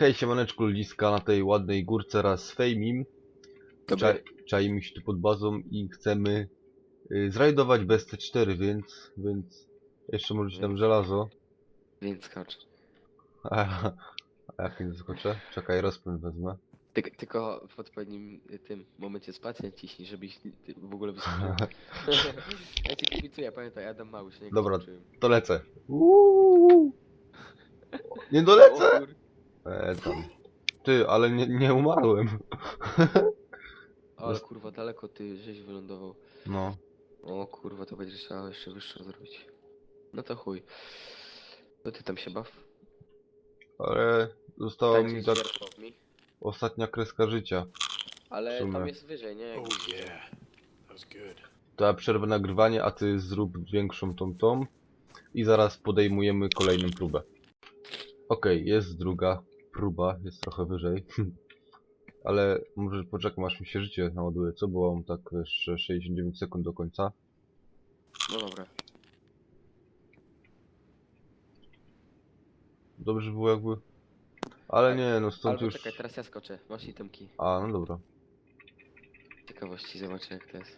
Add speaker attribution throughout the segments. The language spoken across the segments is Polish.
Speaker 1: Hej, siemaneczku ludziska na tej ładnej górce raz z Fejmim. Cza czaimy się tu pod bazą i chcemy y, zrajdować bez T4, więc, więc jeszcze możecie tam żelazo.
Speaker 2: Więc skacz.
Speaker 1: A, a jak nie zaskoczę? Czekaj, rozpęd wezmę.
Speaker 2: Ty, tylko w odpowiednim y, tym momencie spację ciśnij, żebyś ty w ogóle wyskoczył. ja ci kibicuję, pamiętaj, Adam Małysz, nie?
Speaker 1: Dobra. To lecę. Uuu. Nie dolecę!
Speaker 2: O kur-
Speaker 1: E, tam. Ty, ale nie, nie umarłem.
Speaker 2: Ale kurwa, daleko ty żeś wylądował.
Speaker 1: No.
Speaker 2: O kurwa, to będziesz trzeba jeszcze wyższe zrobić. No to chuj. To ty tam się baw.
Speaker 1: Ale została
Speaker 2: Tańczyć
Speaker 1: mi
Speaker 2: z
Speaker 1: tak ostatnia kreska życia.
Speaker 2: Ale
Speaker 1: sumie.
Speaker 2: tam jest wyżej, nie? Jak
Speaker 3: Oh yeah, that was good.
Speaker 1: To ja przerwę nagrywanie, a ty zrób większą tą tą i zaraz podejmujemy kolejną próbę. Okej, jest druga próba, jest trochę wyżej. Ale może poczekam aż mi się życie naładuje, co? Bo mam tak jeszcze 69 sekund do końca.
Speaker 2: No dobra.
Speaker 1: Dobrze było jakby... Ale nie, no stąd
Speaker 2: Albo
Speaker 1: już...
Speaker 2: czekaj, teraz ja skoczę. Masz itemki.
Speaker 1: A, no dobra.
Speaker 2: Ciekawości zobaczę jak to jest.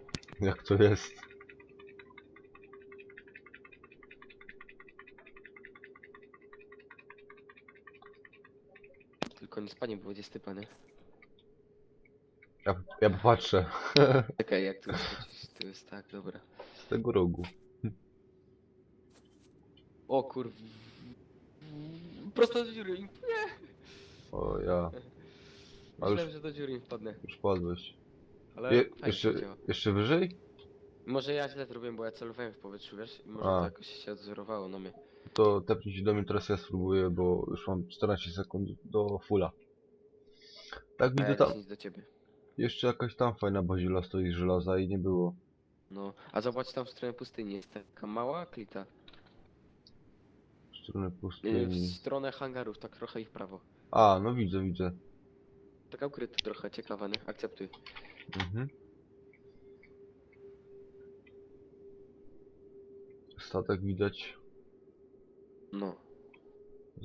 Speaker 1: Jak to jest?
Speaker 2: Tylko nie spadnie, bo będzie stypa, nie?
Speaker 1: Ja, ja popatrzę.
Speaker 2: Czekaj, jak tu skoczyć? To jest tak, dobra.
Speaker 1: Z tego rogu.
Speaker 2: O kur... Prosto do dziury. Nie!
Speaker 1: O ja, A
Speaker 2: Myślałem,
Speaker 1: już-
Speaker 2: że do dziury wpadnę.
Speaker 1: już padłeś.
Speaker 2: Ale
Speaker 1: Je,
Speaker 2: fajnie
Speaker 1: jeszcze,
Speaker 2: działa.
Speaker 1: jeszcze wyżej?
Speaker 2: Może ja źle zrobiłem, bo ja celowałem w powietrzu, wiesz? I może
Speaker 1: A.
Speaker 2: to jakoś się odzorowało na mnie.
Speaker 1: To tepnij się do mnie, teraz ja spróbuję, bo już mam 14 sekund do fulla. Tak
Speaker 2: A
Speaker 1: widzę
Speaker 2: ja
Speaker 1: tam,
Speaker 2: 10 do ciebie.
Speaker 1: jeszcze jakaś tam fajna bazila stoi z żelaza i nie było.
Speaker 2: No, a zobacz tam w stronę pustyni, jest taka mała klita.
Speaker 1: W stronę
Speaker 2: Yy, W
Speaker 1: pustyni.
Speaker 2: stronę hangarów, tak trochę i w prawo.
Speaker 1: A, no widzę, widzę.
Speaker 2: Taka ukryta trochę, ciekawa, nie? Akceptuj.
Speaker 1: Mhm. Statek widać.
Speaker 2: No.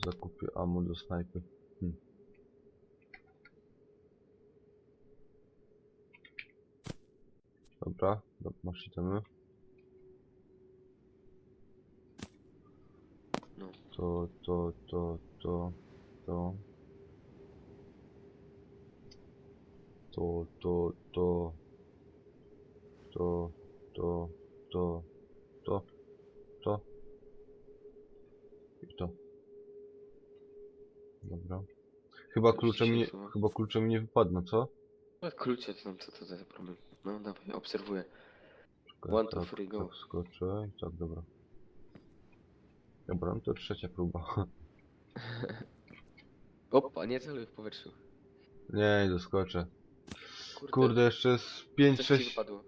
Speaker 1: Zakupię ammo do snajpy. Hm. Dobra, do- masz itemy.
Speaker 2: No.
Speaker 1: To, to, to, to. To, to, to. To, to, to, to, to. I to. Dobra. Chyba
Speaker 2: Już
Speaker 1: klucze
Speaker 2: ci
Speaker 1: mi,
Speaker 2: usuwa.
Speaker 1: chyba klucze mi nie wypadną, co?
Speaker 2: No, Klucze, to, co to za problem? No, dawaj, obserwuję.
Speaker 1: Czekaj,
Speaker 2: One, two,
Speaker 1: tak,
Speaker 2: three, go.
Speaker 1: tak skoczę i tak, dobra. Dobra, no to trzecia próba.
Speaker 2: Opa, nie celuj w powietrzu.
Speaker 1: Nie, nie doskoczę.
Speaker 2: Kurde,
Speaker 1: jeszcze z 5,
Speaker 2: coś ci
Speaker 1: 6...
Speaker 2: wypadło.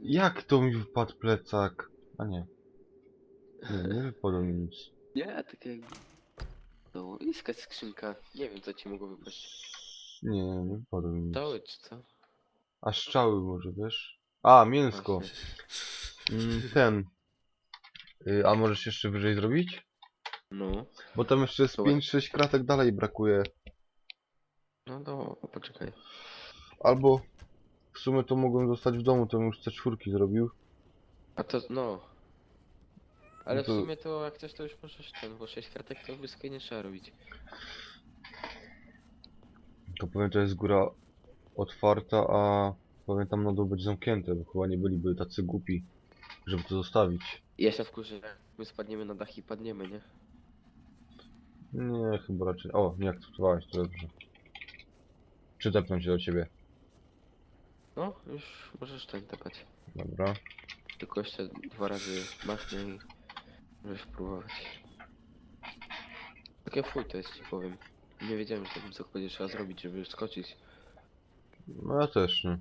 Speaker 1: Jak to mi wypadł plecak? A nie. Nie, nie wypadło mi nic.
Speaker 2: Nie, tak jakby... No, iskać skrzynka. Nie wiem, co ci mogło wypaść.
Speaker 1: Nie, nie wypadło mi.
Speaker 2: Cały, czy co?
Speaker 1: A strzały może, wiesz? A, mięsko.
Speaker 2: Właśnie.
Speaker 1: Mm, ten. Y, a możesz jeszcze wyżej zrobić?
Speaker 2: No,
Speaker 1: Bo tam jeszcze
Speaker 2: Dobra.
Speaker 1: 5-6 kratek dalej brakuje.
Speaker 2: no, no, poczekaj.
Speaker 1: Albo w sumie to mogłem zostać w domu, to bym już te czwórki zrobił.
Speaker 2: A to, no. Ale
Speaker 1: No to-
Speaker 2: w sumie to jak coś to już możesz ten, bo 6 kartek to wysokiej nie trzeba robić.
Speaker 1: To powiem, to jest góra otwarta, a powiem tam na dół być zamknięte, bo chyba nie byliby tacy głupi, żeby to zostawić.
Speaker 2: Ja się wkurzę, jak my spadniemy na dach i padniemy, nie?
Speaker 1: Nie, chyba raczej. O, nie akceptowałeś, to dobrze. Czy tepnąć się do ciebie?
Speaker 2: No, już możesz ten tepać.
Speaker 1: Dobra.
Speaker 2: Tylko jeszcze dwa razy machnie i możesz próbować. Takie fuj to jest, ci powiem. Nie wiedziałem, że tak wysoko będzie trzeba zrobić, żeby skoczyć.
Speaker 1: No ja też, nie.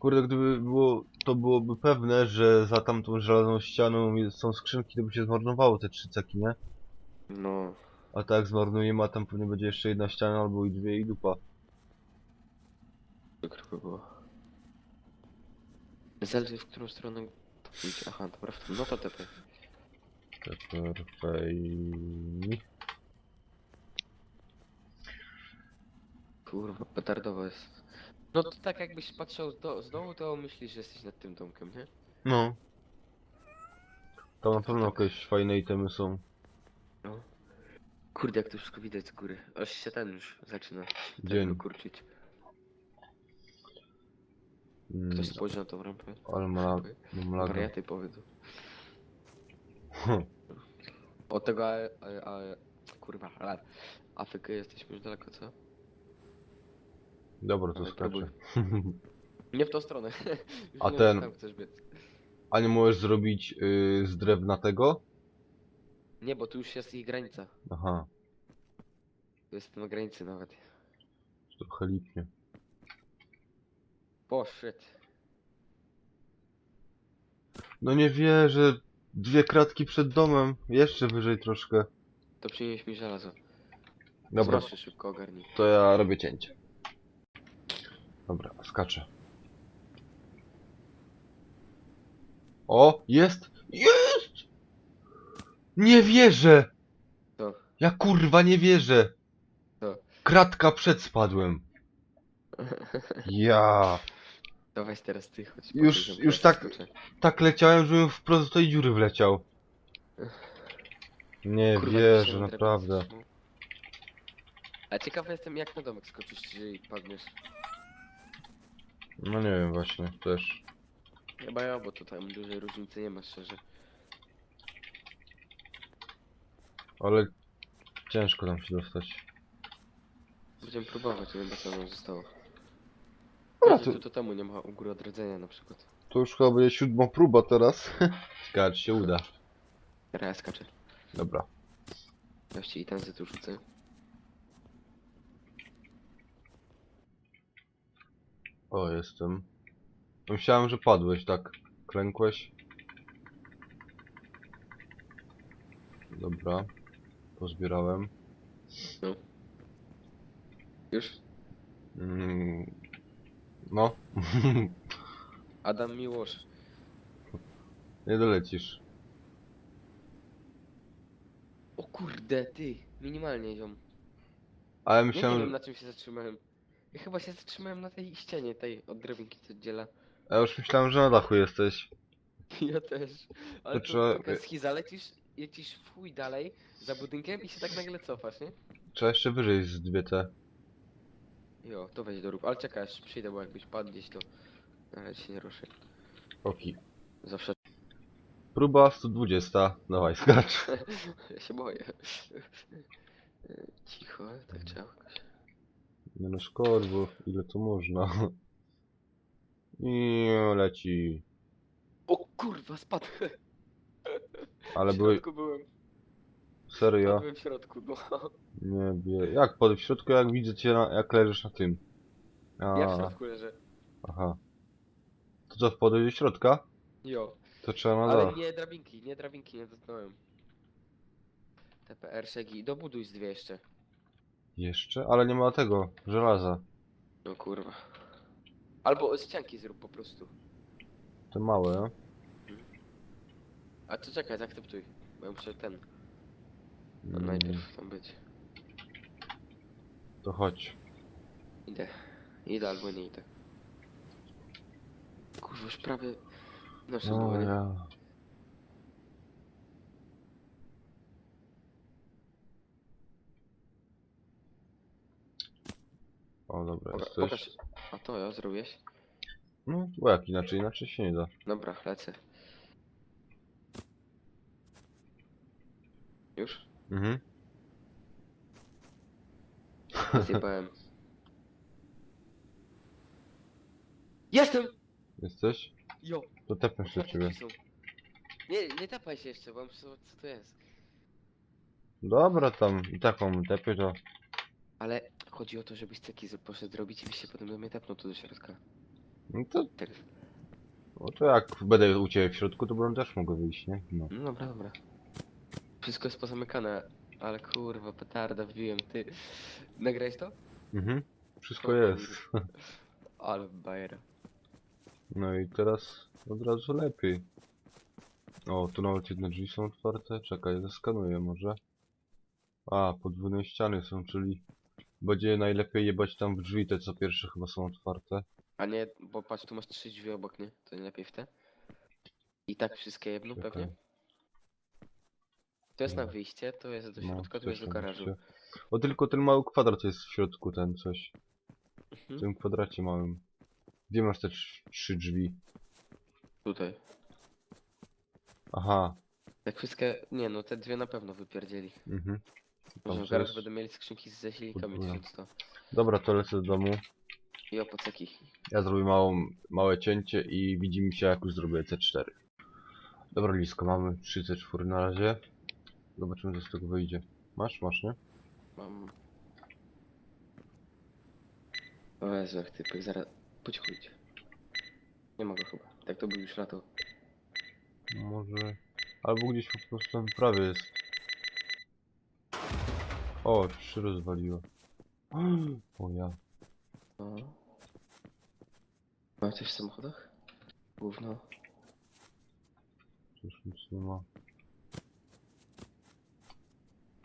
Speaker 1: Kurde, gdyby było, to byłoby pewne, że za tamtą żelazną ścianą jest- są skrzynki, to by się zmarnowało te trzy ceki, nie?
Speaker 2: No,
Speaker 1: A tak zmarnujemy, a tam pewnie będzie jeszcze jedna ściana albo i dwie i dupa.
Speaker 2: przykro by było. Zależy w którą stronę pójdzie. Aha, dobra, w no to tepaj.
Speaker 1: Pepperfej.
Speaker 2: Kurwa, petardowo jest. No to tak jakbyś patrzył z, do, z dołu, to myślisz, że jesteś nad tym domkiem, nie?
Speaker 1: No. Tam na pewno jakieś fajne itemy są.
Speaker 2: No. Kurde, jak to wszystko widać z góry. Aż się ten już zaczyna
Speaker 1: Dzień.
Speaker 2: tego kurczyć.
Speaker 1: Mm,
Speaker 2: Ktoś spojrzy na tą rampę.
Speaker 1: ale ma, mam.
Speaker 2: Wariaty powiedzą.
Speaker 1: Hm.
Speaker 2: Od tego, a, a, a, kurwa, ale Afryky jesteśmy już daleko, co?
Speaker 1: Dobra, to
Speaker 2: Ale próbuj.
Speaker 1: skaczę.
Speaker 2: Nie w tą stronę. Już
Speaker 1: A
Speaker 2: nie
Speaker 1: ten-
Speaker 2: Tam chcesz biec.
Speaker 1: A nie możesz zrobić y, z drewna tego?
Speaker 2: Nie, bo tu już jest ich granica.
Speaker 1: Aha,
Speaker 2: To jest na granicy nawet.
Speaker 1: trochę lipnie.
Speaker 2: Shit.
Speaker 1: No nie wierzę. Dwie kratki przed domem. Jeszcze wyżej troszkę.
Speaker 2: To przynieś mi żelazo.
Speaker 1: Dobra,
Speaker 2: szybko ogarnij.
Speaker 1: to ja robię cięcie. Dobra, skaczę. O, jest! Jest! Nie wierzę!
Speaker 2: Co?
Speaker 1: Ja kurwa nie wierzę!
Speaker 2: Co?
Speaker 1: Kratka przed spadłem. Ja.
Speaker 2: To weź teraz ty chodź.
Speaker 1: Już-
Speaker 2: żeby
Speaker 1: już
Speaker 2: ja
Speaker 1: tak-. Tak leciałem, żebym wprost do tej dziury wleciał. Nie
Speaker 2: Kurwa,
Speaker 1: wierzę, naprawdę.
Speaker 2: A ciekawy jestem jak na domek skoczysz, czy padniesz.
Speaker 1: No nie wiem właśnie, też.
Speaker 2: Chyba ja, bo tu tam dużej różnicy nie ma szczerze.
Speaker 1: Ale ciężko tam się dostać.
Speaker 2: Będziemy próbować, nie wiem co nam zostało. Jezu,
Speaker 1: to,
Speaker 2: tu to temu nie ma u góry odrodzenia na przykład.
Speaker 1: to już chyba będzie siódma próba teraz. Czy się uda.
Speaker 2: Teraz ja skaczę.
Speaker 1: Dobra.
Speaker 2: Właściwie i ten tu rzucę.
Speaker 1: O, jestem. Myślałem, że padłeś, tak? Klękłeś? Dobra. Pozbierałem.
Speaker 2: Już?
Speaker 1: Mm. No.
Speaker 2: Adam Miłosz.
Speaker 1: nie dolecisz.
Speaker 2: O kurde, ty! Minimalnie ziom.
Speaker 1: Ale
Speaker 2: Ja nie
Speaker 1: myślałem,
Speaker 2: wiem
Speaker 1: że...
Speaker 2: na czym się zatrzymałem. Ja chyba się zatrzymałem na tej ścianie, tej od drabinki co oddziela.
Speaker 1: Ja już myślałem, że na dachu jesteś.
Speaker 2: Ja też. Ale
Speaker 1: To
Speaker 2: to,
Speaker 1: trzeba-
Speaker 2: taka schiza, lecisz, lecisz w chuj dalej za budynkiem i się tak nagle cofasz, nie?
Speaker 1: Trzeba jeszcze wyżej z dwie te.
Speaker 2: Jo, to weź do rób. Ale czekaj, aż przyjdę, bo jakbyś padł gdzieś to... Ale się nie ruszy.
Speaker 1: Oki.
Speaker 2: Zawsze
Speaker 1: Próba 120. Dawaj, skacz.
Speaker 2: ja się boję. Cicho, tak trzeba.
Speaker 1: Nie no szkodź, bo ile to można. I leci.
Speaker 2: O kurwa, spadł.
Speaker 1: Ale były...
Speaker 2: byłem.
Speaker 1: Serio?
Speaker 2: Byłem w środku, no.
Speaker 1: Nie wie. Jak pod w środku, jak widzę cię, na, jak leżysz na tym. A,
Speaker 2: Ja w środku leżę.
Speaker 1: aha. To co, wpadłeś do środka?
Speaker 2: Jo.
Speaker 1: To trzeba na
Speaker 2: Ale
Speaker 1: dach.
Speaker 2: nie drabinki, nie drabinki, nie dotknąłem. TPR Szegi, dobuduj z dwie jeszcze.
Speaker 1: Jeszcze? Ale nie ma tego, żelaza.
Speaker 2: No kurwa. Albo ścianki zrób po prostu.
Speaker 1: Te małe, no?
Speaker 2: A to czekaj, zaakceptuj. Bo ja muszę ten, no,
Speaker 1: Mm,
Speaker 2: najpierw tam być.
Speaker 1: To chodź.
Speaker 2: Idę. Idę albo nie idę. Kurwa, już prawie... Nasze
Speaker 1: No
Speaker 2: nie?
Speaker 1: ja. O dobra,
Speaker 2: Dobra,
Speaker 1: jesteś.
Speaker 2: pokaż. A to ja zrobiłeś?
Speaker 1: No, bo jak inaczej, inaczej się nie da.
Speaker 2: Dobra, lecę. Już?
Speaker 1: Mhm.
Speaker 2: Zjebałem. Jestem!
Speaker 1: Jesteś?
Speaker 2: Jo!
Speaker 1: To tepnę się
Speaker 2: otwarte
Speaker 1: ciebie.
Speaker 2: są. Nie, nie tapaj się jeszcze, bo co, co to jest.
Speaker 1: Dobra, tam i taką tepie to.
Speaker 2: Ale chodzi o to, żebyś ceki z- poszedł zrobić i byś się potem do mnie tepnął tu do środka.
Speaker 1: No to,
Speaker 2: Tak.
Speaker 1: no to jak będę u ciebie w środku, to bym też mógł wyjść, nie? No.
Speaker 2: No dobra, dobra. Wszystko jest pozamykane, ale kurwa, petarda wbiłem, ty. Nagrałeś to?
Speaker 1: Mhm. Wszystko jest.
Speaker 2: Ale bajera.
Speaker 1: No i teraz od razu lepiej. O, tu nawet jedne drzwi są otwarte. Czekaj, zeskanuję może. A, podwójne ściany są, czyli będzie najlepiej jebać tam w drzwi, te co pierwsze chyba są otwarte.
Speaker 2: A nie, bo patrz, tu masz trzy drzwi obok, nie? To nie lepiej w te? I tak wszystkie jedno
Speaker 1: Czekaj.
Speaker 2: pewnie? To jest na wyjście, to jest do
Speaker 1: No,
Speaker 2: środka, tu
Speaker 1: też
Speaker 2: jest do garażu.
Speaker 1: O, tylko ten mały kwadrat jest w środku, ten coś. W
Speaker 2: Mhm.
Speaker 1: tym kwadracie małym. Gdzie masz te trz- trzy drzwi?
Speaker 2: Tutaj.
Speaker 1: Aha,
Speaker 2: Jak wszystkie, nie no, te dwie na pewno wypierdzieli.
Speaker 1: mhm.
Speaker 2: Może w
Speaker 1: Dobrze
Speaker 2: garaż
Speaker 1: jest.
Speaker 2: będą mieli skrzynki ze silnikami
Speaker 1: Dobra.
Speaker 2: 1100.
Speaker 1: Dobra, to lecę do domu.
Speaker 2: I opoceki.
Speaker 1: Ja zrobię małą, małe cięcie i widzimy się jak już zrobię C4. Dobra Lisko, mamy 3 C4 na razie. Zobaczymy co z tego wyjdzie. Masz? Masz, nie?
Speaker 2: Mam... O Jezu, jak typek, zaraz... Pocichujcie. Nie mogę chyba. Tak to był już lato.
Speaker 1: Może... Albo gdzieś po prostu tam prawie jest. O, trzy rozwaliło. O ja.
Speaker 2: No. Ma coś w samochodach? Gówno.
Speaker 1: Przecież nic nie ma.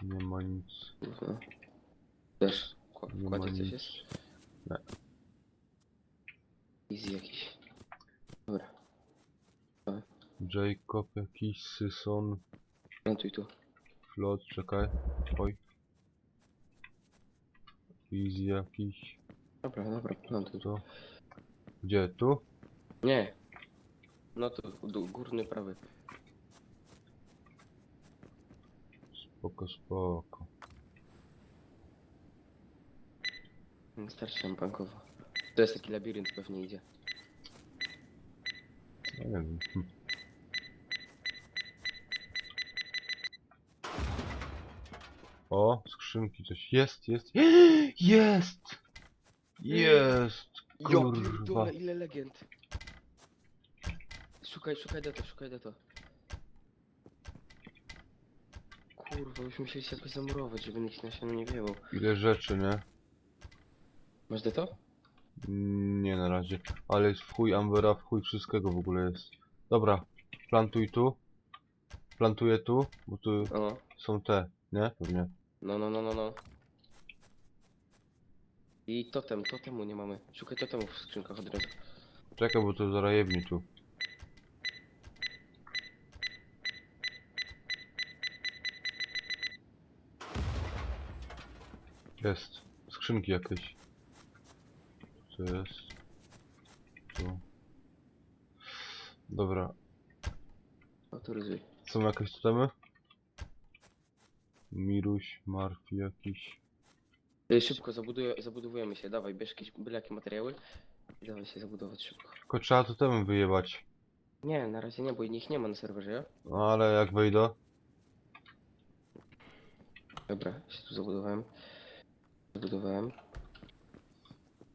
Speaker 1: Nie ma nic.
Speaker 2: Też. Kła-
Speaker 1: Nie
Speaker 2: W
Speaker 1: ma
Speaker 2: kładzie coś
Speaker 1: nic.
Speaker 2: jest?
Speaker 1: Nie.
Speaker 2: Easy jakiś. Dobra.
Speaker 1: Jacob jakiś, Syson,
Speaker 2: No tu.
Speaker 1: Flot, czekaj. Oj. Easy jakiś.
Speaker 2: Dobra, dobra, no tu.
Speaker 1: To. Gdzie? Tu?
Speaker 2: Nie. No tu, dół, górny prawy.
Speaker 1: Spoko, spoko.
Speaker 2: Starczy nam bankowo. To jest taki labirynt pewnie idzie.
Speaker 1: Nie wiem. Hm. O, skrzynki coś. Jest, jest. Jest! Jest!
Speaker 2: Ja
Speaker 1: Kurwa.
Speaker 2: pierdolę, ile legend. Szukaj, szukaj deto, szukaj deto. Kurwa, już musieli się jakoś zamurować, żeby nikt na się nie wiewał.
Speaker 1: Ile rzeczy, nie?
Speaker 2: Masz?
Speaker 1: Mm, Nie na razie. Ale jest w chuj Ambera, w chuj wszystkiego w ogóle jest. Dobra, plantuj tu. Plantuję tu, bo tu
Speaker 2: O,
Speaker 1: są te, nie? Pewnie.
Speaker 2: no, no, no, no, no. I totem, totemu nie mamy. Szukaj totemu w skrzynkach od razu.
Speaker 1: Czekaj, bo to zaraz jebnie tu. Jest. Skrzynki jakieś. Co jest? Tu. Dobra.
Speaker 2: Autoryzuj.
Speaker 1: Są jakieś totemy? Miruś, Marfi jakiś.
Speaker 2: Ej, szybko zabuduję, zabudowujemy się, dawaj, bierz jakieś byle jakie materiały. I dawaj się zabudować szybko.
Speaker 1: Tylko trzeba totemy wyjebać.
Speaker 2: Nie, na razie nie, bo ich nie ma na serwerze, ja?
Speaker 1: No ale jak wejdę?
Speaker 2: Dobra, się tu zabudowałem. Zabudowałem.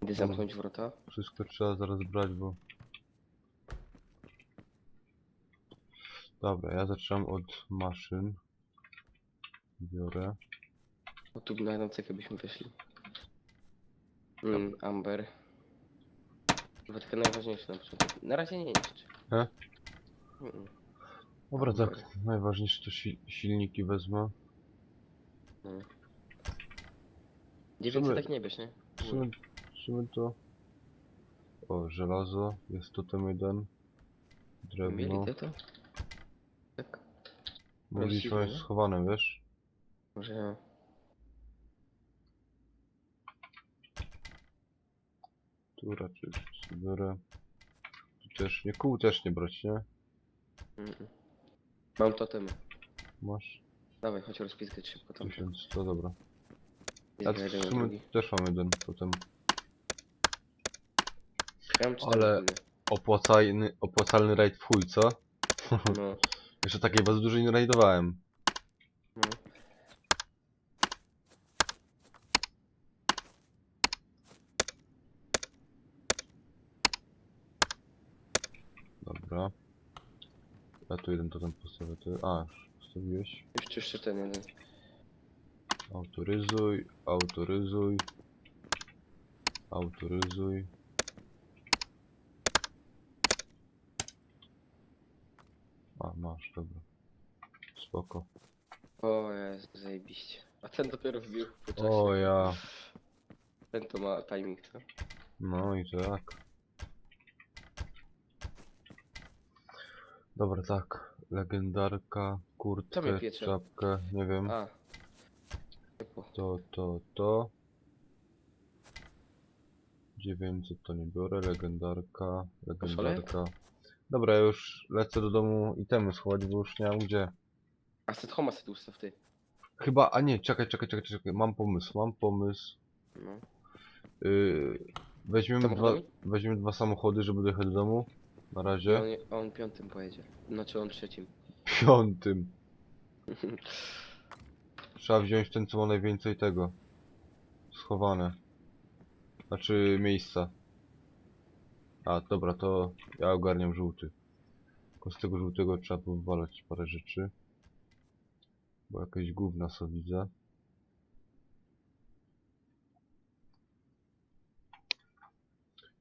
Speaker 2: Idę zamknąć wrota.
Speaker 1: Wszystko trzeba zaraz brać, bo... Dobra, ja zaczynam od maszyn. Biorę.
Speaker 2: O tu na jedną cekę byśmy weszli. Mm, Amber. Chyba takie najważniejsze na początku. Na razie nie niszczy.
Speaker 1: E?
Speaker 2: Mm,
Speaker 1: Dobra. tak, najważniejsze to si silniki wezmę.
Speaker 2: no. 900
Speaker 1: sumie-
Speaker 2: tak nie bierz, nie?
Speaker 1: W sumie to... O, żelazo, jest totem jeden.
Speaker 2: Mieli
Speaker 1: Drewno.
Speaker 2: te to? Tak.
Speaker 1: Mogliśmy
Speaker 2: prawdziwe,
Speaker 1: mieć
Speaker 2: nie?
Speaker 1: schowane, wiesz?
Speaker 2: Może ja.
Speaker 1: Tu raczej sobie biorę. Tu też nie, kół też nie brać, nie?
Speaker 2: Mm, mm. Mam totemy.
Speaker 1: Masz
Speaker 2: Dawaj, chodź rozpiskać szybko tam.
Speaker 1: 1100, dobra. Ja
Speaker 2: jeden,
Speaker 1: w sumie też mam jeden totem.
Speaker 2: Ja mam
Speaker 1: Ale-. Opłacalny, opłacalny raid w chuj, co?
Speaker 2: No,
Speaker 1: Jeszcze takiej bardzo dużej nie raidowałem.
Speaker 2: no.
Speaker 1: Dobra. Ja tu jeden totem postawię. Ty... A, już postawiłeś.
Speaker 2: Jeszcze, jeszcze ten jeden.
Speaker 1: Autoryzuj, autoryzuj. Autoryzuj. A, masz, dobra. Spoko.
Speaker 2: O jest, zajebiście. A ten dopiero wbił po czasie.
Speaker 1: O ja.
Speaker 2: Ten to ma timing, co?
Speaker 1: No i tak. Dobra, tak. Legendarka,
Speaker 2: Co
Speaker 1: kurtkę,
Speaker 2: piecze?
Speaker 1: czapkę, nie wiem.
Speaker 2: A.
Speaker 1: To, to, to. 900 to nie biorę, legendarka, legendarka. Dobra, ja już lecę do domu itemy schować, bo już nie mam gdzie.
Speaker 2: A set homa set ustaw ty.
Speaker 1: Chyba, a nie, czekaj, czekaj, czekaj, czekaj, mam pomysł, mam pomysł.
Speaker 2: No.
Speaker 1: Yy, weźmiemy, dwa,
Speaker 2: Samochodami?
Speaker 1: weźmiemy dwa samochody, żeby dojechać do domu. Na razie.
Speaker 2: On, on piątym pojedzie. Znaczy on trzecim.
Speaker 1: Piątym. Trzeba wziąć ten, co ma najwięcej tego. Schowane. Znaczy miejsca. A, dobra, to ja ogarniam żółty. Tylko z tego żółtego trzeba powywalać parę rzeczy. Bo jakieś gówna co widzę.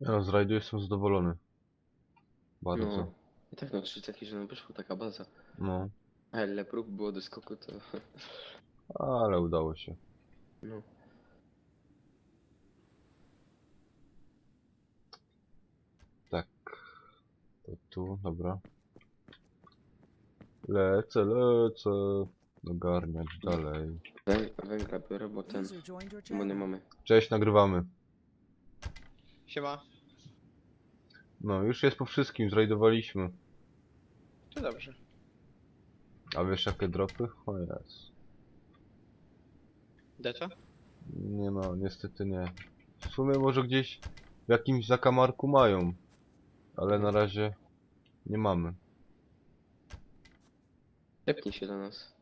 Speaker 1: Ja no, z rajdu jestem zadowolony. Bardzo.
Speaker 2: No. I tak no trzy takie, że nam wyszła taka baza.
Speaker 1: No.
Speaker 2: A ile prób było do skoku, to...
Speaker 1: Ale udało się.
Speaker 2: No.
Speaker 1: Tak. To tu, dobra. Lecę, lecę. Ogarniać dalej.
Speaker 2: Wę- Węgla biorę, bo ten...
Speaker 4: User joined your
Speaker 2: Bo nie
Speaker 4: channel.
Speaker 2: mamy.
Speaker 1: Cześć, nagrywamy.
Speaker 5: Siema.
Speaker 1: No, już jest po wszystkim, zrajdowaliśmy.
Speaker 5: To dobrze.
Speaker 1: A wiesz jakie dropy? O jest.
Speaker 5: Deto?
Speaker 1: Nie no, niestety nie. W sumie może gdzieś w jakimś zakamarku mają. Ale na razie nie mamy.
Speaker 2: Tepnij się do nas.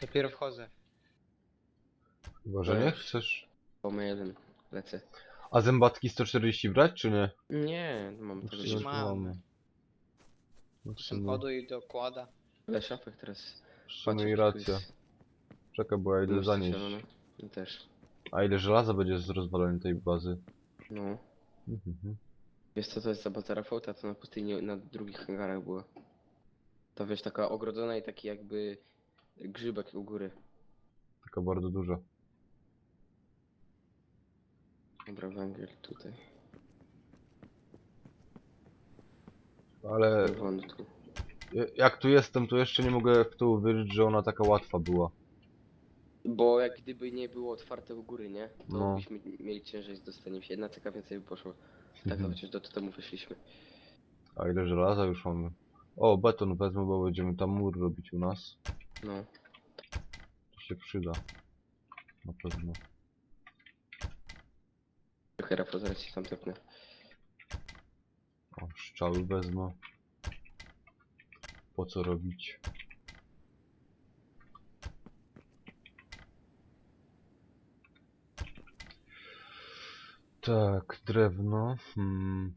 Speaker 5: Dopiero wchodzę.
Speaker 1: Chyba, że nie chcesz.
Speaker 2: Bo my jeden. Lecę.
Speaker 1: A zębatki 140 brać, czy nie?
Speaker 2: Nie, mam tego
Speaker 5: Przecież
Speaker 1: Już
Speaker 5: mam.
Speaker 1: mamy. No w sumie,
Speaker 5: i dokłada.
Speaker 2: Ale szafek teraz.
Speaker 1: w sumie i racja.
Speaker 2: jest
Speaker 1: Czekaj, bo ja idę zanieść.
Speaker 2: też.
Speaker 1: A ile żelaza będzie z rozwalenia tej bazy?
Speaker 2: No.
Speaker 1: Mhm.
Speaker 2: Wiesz co to jest za baza Rafałta? To na pustyni na drugich hangarach było. To wiesz, taka ogrodzona i taki jakby grzybek u góry.
Speaker 1: Taka bardzo duża.
Speaker 2: Dobra, węgiel tutaj.
Speaker 1: Ale
Speaker 2: tu.
Speaker 1: jak tu jestem, to jeszcze nie mogę w to uwierzyć, że ona taka łatwa była.
Speaker 2: Bo jak gdyby nie było otwarte u góry, nie? To
Speaker 1: No.
Speaker 2: byśmy mieli ciężej z dostaniem się. Jedna taka więcej by poszło. Tak,
Speaker 1: Mhm.
Speaker 2: chociaż do temu wyszliśmy.
Speaker 1: A ile żelaza już mamy? O, beton wezmę, bo będziemy tam mur robić u nas.
Speaker 2: No.
Speaker 1: To się przyda. Na pewno.
Speaker 2: Trochę Rafał zaraz ci tam tepnę.
Speaker 1: O, szczały wezmę. Po co robić? Tak, drewno. Hmm.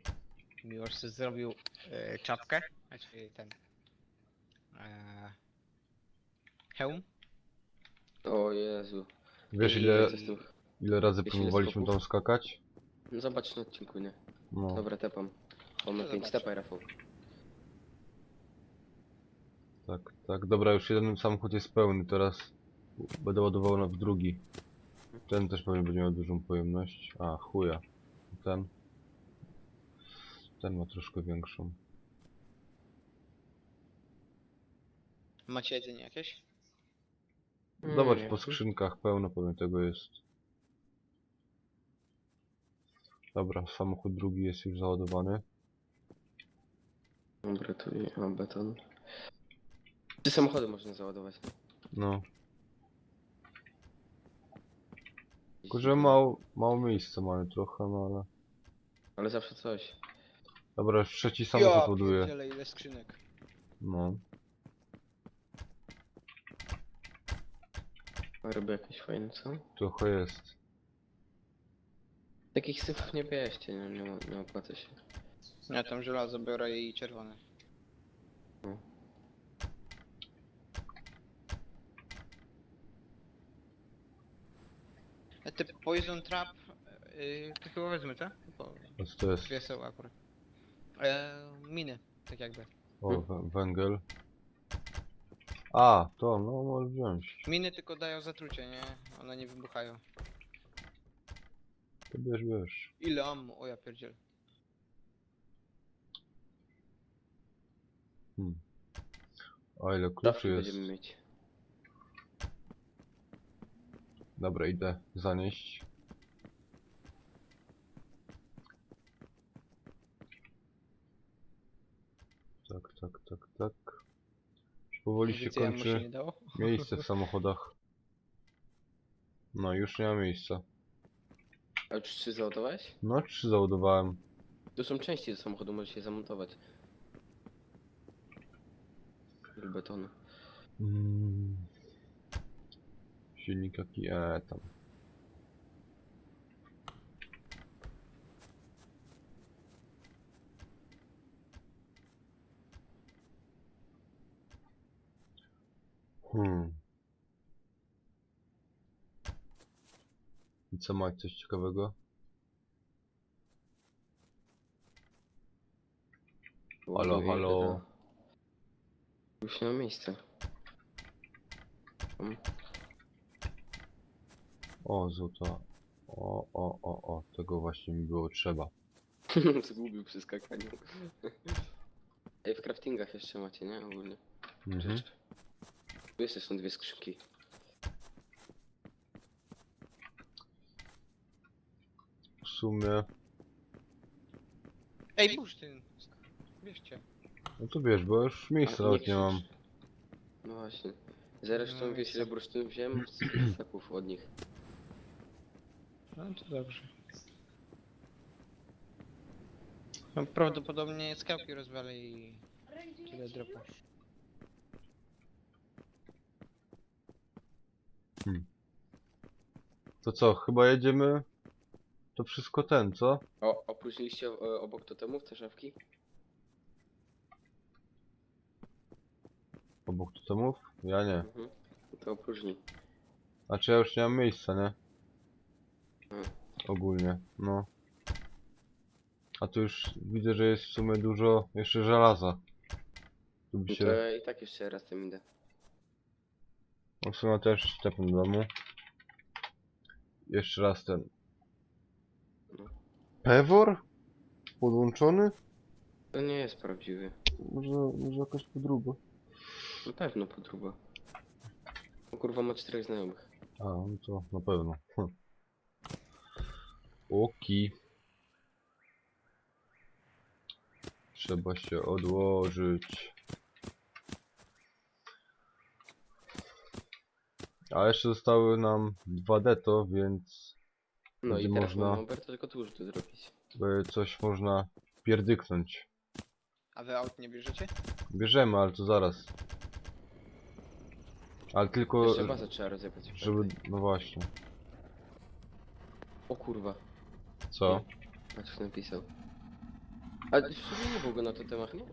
Speaker 5: Miłosz sobie zrobił e, czapkę, znaczy ten e, hełm.
Speaker 2: O Jezu.
Speaker 1: Wiesz
Speaker 2: I
Speaker 1: ile, ile razy
Speaker 2: wiesz, ile
Speaker 1: próbowaliśmy
Speaker 2: skoków?
Speaker 1: tam skakać?
Speaker 2: No zobacz na odcinku, nie?
Speaker 1: No.
Speaker 2: Dobra, tepam. Mamy
Speaker 5: No
Speaker 2: 5
Speaker 5: zobacz.
Speaker 2: tepaj Rafał.
Speaker 1: Tak, tak. Dobra, już jeden samochód jest pełny, teraz będę ładował na w drugi. Ten też pewnie będzie miał dużą pojemność. A, chuja. Ten. Ten ma troszkę większą.
Speaker 5: Macie jedzenie jakieś?
Speaker 1: Zobacz,
Speaker 2: Mm,
Speaker 1: po
Speaker 2: jak-
Speaker 1: skrzynkach pełno pewnie tego jest. Dobra, samochód drugi jest już załadowany.
Speaker 2: Dobra, tu i- mam beton. Trzy samochody można załadować.
Speaker 1: No, tylko że mało, mało miejsca mamy trochę, no ale...
Speaker 2: Ale zawsze coś.
Speaker 1: Dobra, już trzeci samochód
Speaker 5: pierdziele, ile skrzynek.
Speaker 1: No.
Speaker 2: Robię jakieś fajne, co?
Speaker 1: Trochę jest.
Speaker 2: Takich syfów nie bierzcie, nie, nie, nie opłaca się.
Speaker 5: Ja tam żelazo biorę i czerwone. Te poison trap, yy, to chyba wezmę, tak? Bo
Speaker 1: Więc to jest...
Speaker 5: dwie są akurat. E, miny, tak jakby.
Speaker 1: O, wę- węgiel. A, to, no możesz wziąć.
Speaker 5: Miny tylko dają zatrucie, nie? One nie wybuchają.
Speaker 1: To bierz, bierz.
Speaker 5: Ile ammo? O ja pierdziel.
Speaker 1: Hmm. A ile kluczy
Speaker 2: Dawki
Speaker 1: jest?
Speaker 2: będziemy mieć.
Speaker 1: Dobra, idę zanieść. Tak, tak, tak, tak. Już powoli się kończy
Speaker 5: dało?
Speaker 1: miejsce w samochodach. No, już nie ma miejsca.
Speaker 2: A już trzy załadowałeś?
Speaker 1: No, trzy załadowałem.
Speaker 2: To są części do samochodu, możesz je zamontować. Z betonu.
Speaker 1: Mm. Silnik jaki? E, tam. Hmm. I co ma coś ciekawego? Halo, halo.
Speaker 2: Już nie ma miejsca. Tam.
Speaker 1: O, złota. O, o, o, o, tego właśnie mi było trzeba.
Speaker 2: Zgubił przy skakaniu. Ej, w craftingach jeszcze macie, nie? Ogólnie.
Speaker 1: Mhm.
Speaker 2: Rzeczy. Tu jeszcze są dwie skrzynki.
Speaker 1: W sumie,
Speaker 5: Ej, bursztyn! Bierzcie.
Speaker 1: no to wiesz, bo już miejsca nawet nie mam.
Speaker 2: No właśnie. Zresztą
Speaker 5: No,
Speaker 2: wiesz ile
Speaker 5: co?
Speaker 2: bursztynów wziąłem z plecaków od nich.
Speaker 5: No to dobrze. No, prawdopodobnie skałki rozwalę i tyle dropa.
Speaker 1: To co, chyba jedziemy? To wszystko ten, co?
Speaker 2: O, opróżniliście e, obok totemów te szafki?
Speaker 1: Obok totemów? Ja nie.
Speaker 2: Mhm. To opróżnij.
Speaker 1: Znaczy ja już nie mam miejsca, nie? Ogólnie, no. A tu już widzę, że jest w sumie dużo jeszcze żelaza. Tu by
Speaker 2: No to
Speaker 1: się...
Speaker 2: ja i tak jeszcze raz tym idę.
Speaker 1: No w sumie też stepnę do domu. Jeszcze raz ten...
Speaker 2: No.
Speaker 1: Pewor? Podłączony?
Speaker 2: To nie jest prawdziwy.
Speaker 1: Może, może jakaś podróba.
Speaker 2: Na pewno podróba. O kurwa ma czterech znajomych.
Speaker 1: A, no to na pewno. Hm. Oki. Trzeba się odłożyć. A jeszcze zostały nam dwa deto, więc
Speaker 2: No
Speaker 1: Będzie
Speaker 2: i teraz
Speaker 1: można-
Speaker 2: można... Tylko tu już to zrobić.
Speaker 1: by coś można pierdyknąć.
Speaker 5: A wy aut nie bierzecie?
Speaker 1: Bierzemy, ale to zaraz. Ale tylko,
Speaker 2: Jeszcze bazę trzeba rozjebać.
Speaker 1: żeby... No właśnie.
Speaker 2: O kurwa.
Speaker 1: Co?
Speaker 2: Co napisał. A w sumie nie było go na totemach, nie?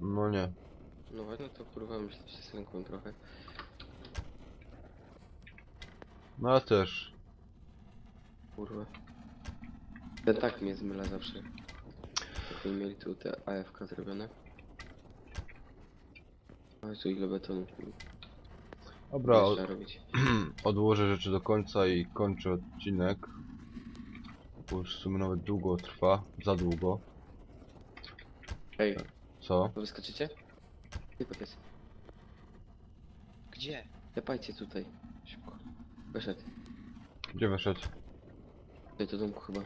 Speaker 1: No nie.
Speaker 2: No właśnie, to kurwa myślę, że się lękłem trochę.
Speaker 1: No ja też.
Speaker 2: Kurwa. Ten tak mnie zmyla zawsze. Jak oni mieli tu te AFK zrobione. A tu ile betonu.
Speaker 1: Dobra, od,
Speaker 2: robić.
Speaker 1: odłożę rzeczy do końca i kończę odcinek. Bo już w sumie nawet długo trwa. Za długo.
Speaker 2: Ej,
Speaker 1: Co?
Speaker 2: to wyskoczycie? Tylko jest.
Speaker 5: Gdzie?
Speaker 2: Lepajcie tutaj. Szybko. Wyszedł.
Speaker 1: Gdzie wyszedł?
Speaker 2: Tutaj do domku chyba.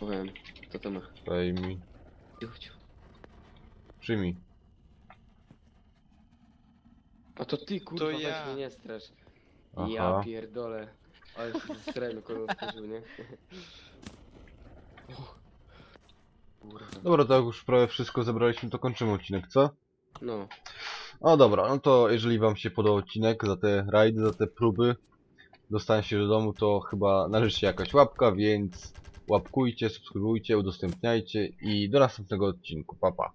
Speaker 2: Powiem. W totemach.
Speaker 1: Daj mi.
Speaker 2: Cicho, cicho.
Speaker 1: Przyjmij.
Speaker 2: A to ty kurwa,
Speaker 5: To
Speaker 2: weź
Speaker 5: ja.
Speaker 2: mnie nie strasz.
Speaker 1: Aha.
Speaker 2: Ja pierdolę. Ale zestrałem, kogo otworzył, nie? O.
Speaker 1: Dobra, to jak już prawie wszystko zebraliśmy, to kończymy odcinek, co?
Speaker 2: No.
Speaker 1: No dobra, no to jeżeli wam się podobał odcinek za te rajdy, za te próby, dostanie się do domu, to chyba należy się jakaś łapka, więc łapkujcie, subskrybujcie, udostępniajcie i do następnego odcinku. Pa, pa.